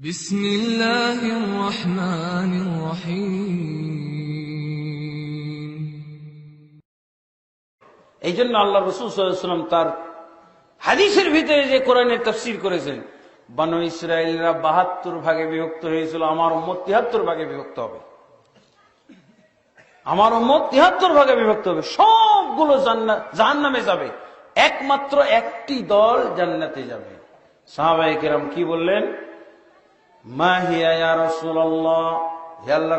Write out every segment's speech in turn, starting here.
بسم الله الرحمن الرحيم এই জন্য আল্লাহ রসুল সাল্লাম তার হাদিসের ভিতরে যে কোরআনের তফসির করেছেন বানু ইসরায়েলরা বাহাত্তর ভাগে বিভক্ত হয়েছিল আমার উম্মত তিহাত্তর ভাগে বিভক্ত হবে আমার উম্মত তিহাত্তর ভাগে বিভক্ত হবে সবগুলো জাহান নামে যাবে একমাত্র একটি দল জান্নাতে যাবে সাহাবাই কেরাম কি বললেন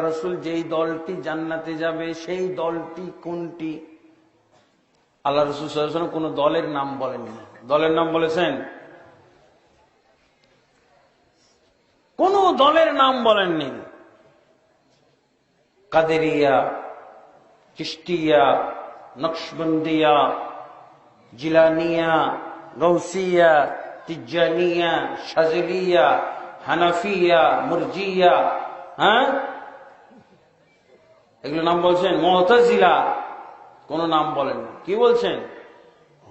রসুল, যেই দলটি জান্নাতে যাবে, সেই দলটি কোনটি? আল্লাহ রসুল কোন দলের নাম বলেননি। দলের নাম বলেছেন? কোন দলের নাম বলেননি। কাদেরিয়া চিস্টিয়া নকশবন্দিয়া, জিলানিয়া গৌসিয়া তিজানিয়া হানাফিয়া, মুরজিয়া হ্যাঁ? এগুলো নাম বলছেন মহতাজিলা কোন নাম বলেন কি বলছেন?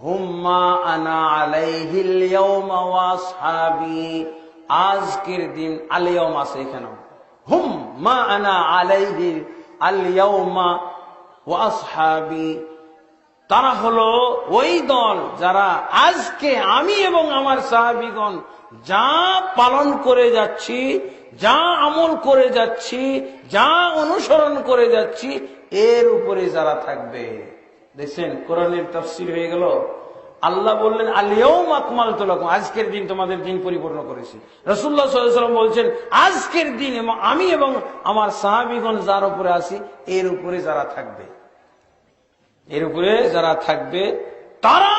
হুম্মা আনা আলাইহিল ইয়াউমা ওয়া আসহাবি। আজকের দিন আলিয়ম আছে এখানে। হুম মা আনা আলাইহি আল ইয়াউমা ওয়া তারা হলো ওই দল যারা আজকে আমি এবং আমার সাহাবিগণ যা পালন করে যাচ্ছি, যা আমল করে যাচ্ছি, যা অনুসরণ করে যাচ্ছি, এর উপরে যারা থাকবে। দেখছেন, কোরআনের তফসিল হয়ে গেল। আল্লাহ বললেন আলিয়াও আকমাল তোলাকুম আজকের দিন তোমাদের দিন পরিপূর্ণ করেছি। রসুল্লাহ সাল্লাম বলছেন, আজকের দিন এবং আমি এবং আমার সাহাবিগণ যার উপরে আছি, এর উপরে যারা থাকবে। এর উপরে যারা থাকবে, তারা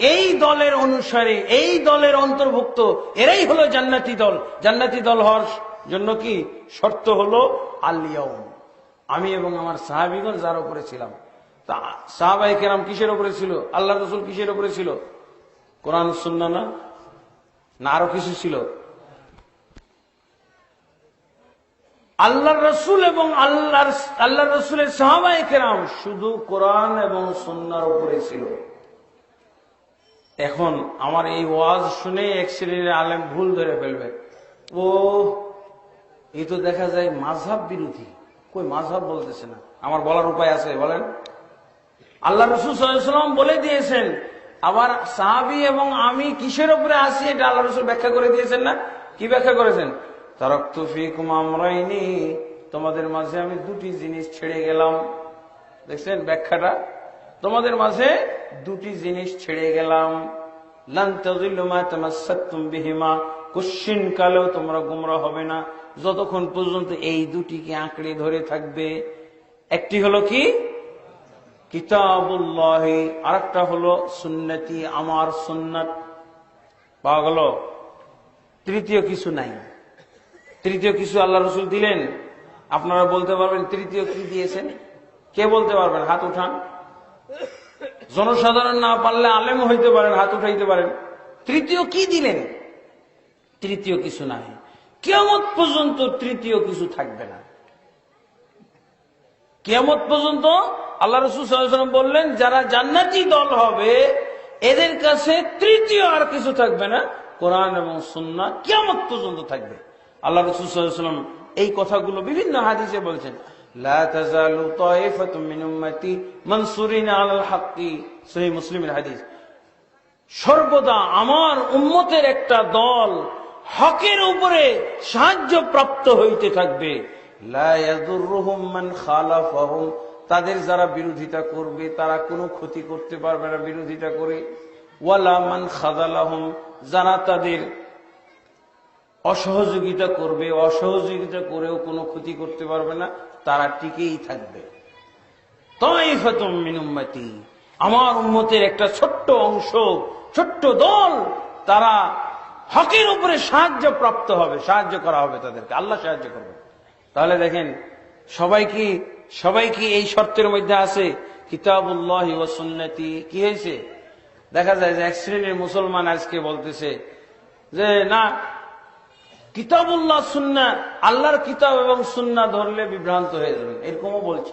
এই দলের অনুসারে, এই দলের অন্তর্ভুক্ত, এরাই হলো জান্নাতি দল। জান্নাতি দল হওয়ার জন্য কি? শর্ত হলো আলিয়াউম আমি এবং আমার সাহাবিগণ যার উপরে ছিলাম। তা সাহাবাই কেরাম কিসের উপরে ছিল? আল্লাহ রসুল কিসের উপরে ছিল? কোরআন সুন্না না, আরও কিছু ছিল। আল্লাহ রসুল এবং আল্লাহর আল্লাহ রসুলের সাহাবাই কেরাম শুধু কোরআন এবং সন্ন্যার উপরে ছিল। এখন আমার এই ওয়াজ শুনে এক শ্রেণির আলেম ভুল ধরে ফেলবে। ও এই তো দেখা যায় মাঝহাব বিরোধী। কই মাঝহাব বলতেছে না? আমার বলার উপায় আছে, বলেন। আল্লাহ রসুল সাল্লাম বলে দিয়েছেন, আবার সাহাবি এবং আমি কিসের উপরে আসি এটা আল্লাহ রসুল ব্যাখ্যা করে দিয়েছেন না? কি ব্যাখ্যা করেছেন? তারকুফিকুম আমরাইনি, তোমাদের মাঝে আমি দুটি জিনিস ছেড়ে গেলাম। দেখছেন ব্যাখ্যাটা? তোমাদের মাঝে দুটি জিনিস ছেড়ে গেলাম। বিহিমা, কুশ্চিন তোমরা গুমরা হবে না। যতক্ষণ পর্যন্ত এই দুটিকে আঁকড়ে ধরে থাকবে। একটি হলো কি? কিতাবুল্লাহ আর একটা হলো সুন্নতি, আমার সুন্নত। পাওয়া গেল? তৃতীয় কিছু নাই। তৃতীয় কিছু আল্লাহ রসুল দিলেন? আপনারা বলতে পারবেন, তৃতীয় কি দিয়েছেন? কে বলতে পারবেন? হাত উঠান। জনসাধারণ না পারলে আলেম হইতে পারেন, হাত উঠাইতে পারেন। তৃতীয় কি দিলেন? তৃতীয় কিছু নাই। কেমত পর্যন্ত তৃতীয় কিছু থাকবে না। কেমত পর্যন্ত আল্লাহ রসুল বললেন, যারা জান্নাতি দল হবে, এদের কাছে তৃতীয় আর কিছু থাকবে না। কোরআন এবং সুন্না কেমত পর্যন্ত থাকবে। আল্লাহ রসুলাম এই কথাগুলো বিভিন্ন হাদিসে বলছেন। হাদিস। সর্বদা আমার উম্মতের একটা দল হকের উপরে সাহায্য প্রাপ্ত হইতে থাকবে। তাদের যারা বিরোধিতা করবে, তারা কোনো ক্ষতি করতে পারবে না বিরোধিতা করে। ওয়ালা মান খাদালাহম, যারা তাদের অসহযোগিতা করবে, অসহযোগিতা করেও কোনো ক্ষতি করতে পারবে না, তারা টিকেই থাকবে। তাই মিনুম্মতি আমার উন্মতের একটা ছোট্ট অংশ, ছোট্ট দল, তারা হকের উপরে সাহায্য প্রাপ্ত হবে, সাহায্য করা হবে তাদেরকে, আল্লাহ সাহায্য করবে তাহলে দেখেন, সবাই কি সবাই কি এই শর্তের মধ্যে আছে? কিতাবুল্লাহ সুন্নতি। কি হয়েছে? দেখা যায় যে এক শ্রেণির মুসলমান আজকে বলতেছে যে, না কিতাবুল্লাহ সুন্না, আল্লাহর কিতাব এবং সুন্না ধরলে বিভ্রান্ত হয়ে যাবেন। এরকমও বলছে।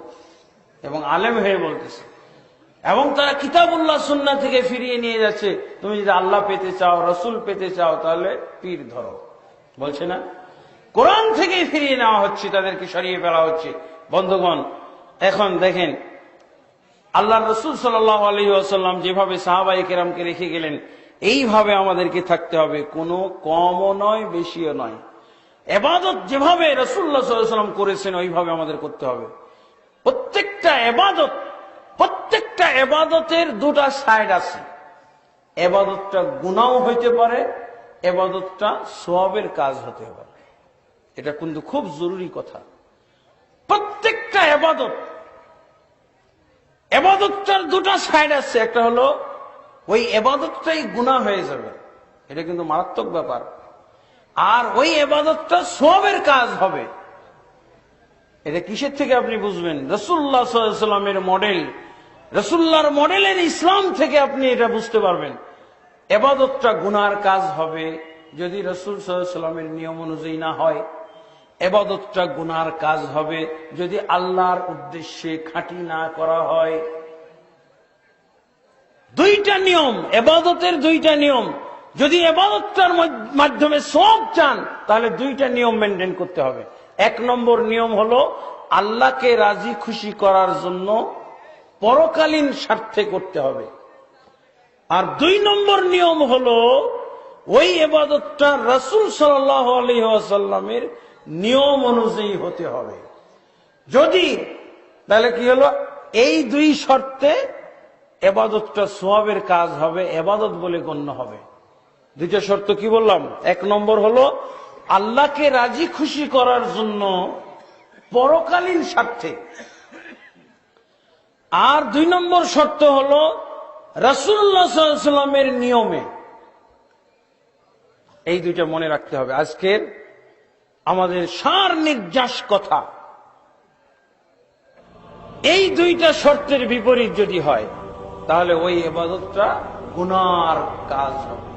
এবং আলেম হয়ে বলতেছে। এবং তারা কিতাবুল্লাহ সুন্না থেকে ফিরিয়ে নিয়ে যাচ্ছে। তুমি যদি আল্লাহ পেতে চাও, রসুল পেতে চাও, তাহলে পীর ধরো। বলছে না? কোরআন থেকেই ফিরিয়ে নেওয়া হচ্ছে, তাদেরকে সরিয়ে ফেলা হচ্ছে। বন্ধুগণ, এখন দেখেন আল্লাহ রসুল সাল্লাহ আলী আসাল্লাম যেভাবে সাহাবাই কেরামকে রেখে গেলেন এইভাবে আমাদেরকে থাকতে হবে, কোনো কমও নয়, বেশিও নয়। এবাদত যেভাবে রসুল্লাহ সাল্লাম করেছেন, ওইভাবে আমাদের করতে হবে। প্রত্যেকটা এবাদত, প্রত্যেকটা এবাদতের দুটা সাইড আছে। এবাদতটা গুণাও হইতে পারে, এবাদতটা সোয়াবের কাজ হতে পারে। এটা কিন্তু খুব জরুরি কথা। প্রত্যেকটা এবাদত, এবাদতটার দুটা সাইড আছে। একটা হলো ওই এবাদতটাই গুণা হয়ে যাবে। এটা কিন্তু মারাত্মক ব্যাপার। আর ওই এবাদতটা সবের কাজ হবে। এটা কিসের থেকে আপনি বুঝবেন? রসুল্লাহ সাল্লামের মডেল। রসুল্লাহর মডেলের ইসলাম থেকে আপনি এটা বুঝতে পারবেন। এবাদতটা গুনার কাজ হবে যদি রসুল সাল্লামের নিয়ম অনুযায়ী না হয়। এবাদতটা গুনার কাজ হবে যদি আল্লাহর উদ্দেশ্যে খাঁটি না করা হয়। দুইটা নিয়ম, এবাদতের দুইটা নিয়ম। যদি এবাদতটার মাধ্যমে সব চান, তাহলে দুইটা নিয়ম মেনটেন করতে হবে। এক নম্বর নিয়ম হলো, আল্লাহকে রাজি খুশি করার জন্য পরকালীন স্বার্থে করতে হবে। আর দুই নম্বর নিয়ম হলো, ওই এবাদতটা রসুল সাল্লাহ আলহিহাসাল্লামের নিয়ম অনুযায়ী হতে হবে। যদি, তাহলে কি হলো? এই দুই শর্তে এবাদতটা সোয়াবের কাজ হবে, এবাদত বলে গণ্য হবে। দুইটা শর্ত কি বললাম? এক নম্বর হলো, আল্লাহকে রাজি খুশি করার জন্য পরকালীন স্বার্থে। আর দুই নম্বর শর্ত হলো সাল্লামের নিয়মে। এই দুইটা মনে রাখতে হবে। আজকের আমাদের সার নির্যাস কথা। এই দুইটা শর্তের বিপরীত যদি হয় তাহলে ওই এবাদতটা গুনার কাজ হবে।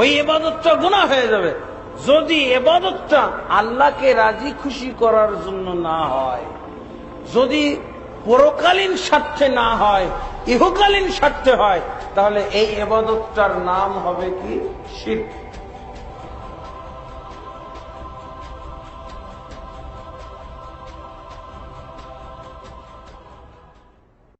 ওই এবাদতটা গুণা হয়ে যাবে। যদি এবাদতটা আল্লাহকে রাজি খুশি করার জন্য না হয়, যদি পরকালীন স্বার্থে না হয়, ইহকালীন স্বার্থে হয়, তাহলে এই এবাদতটার নাম হবে কি? শির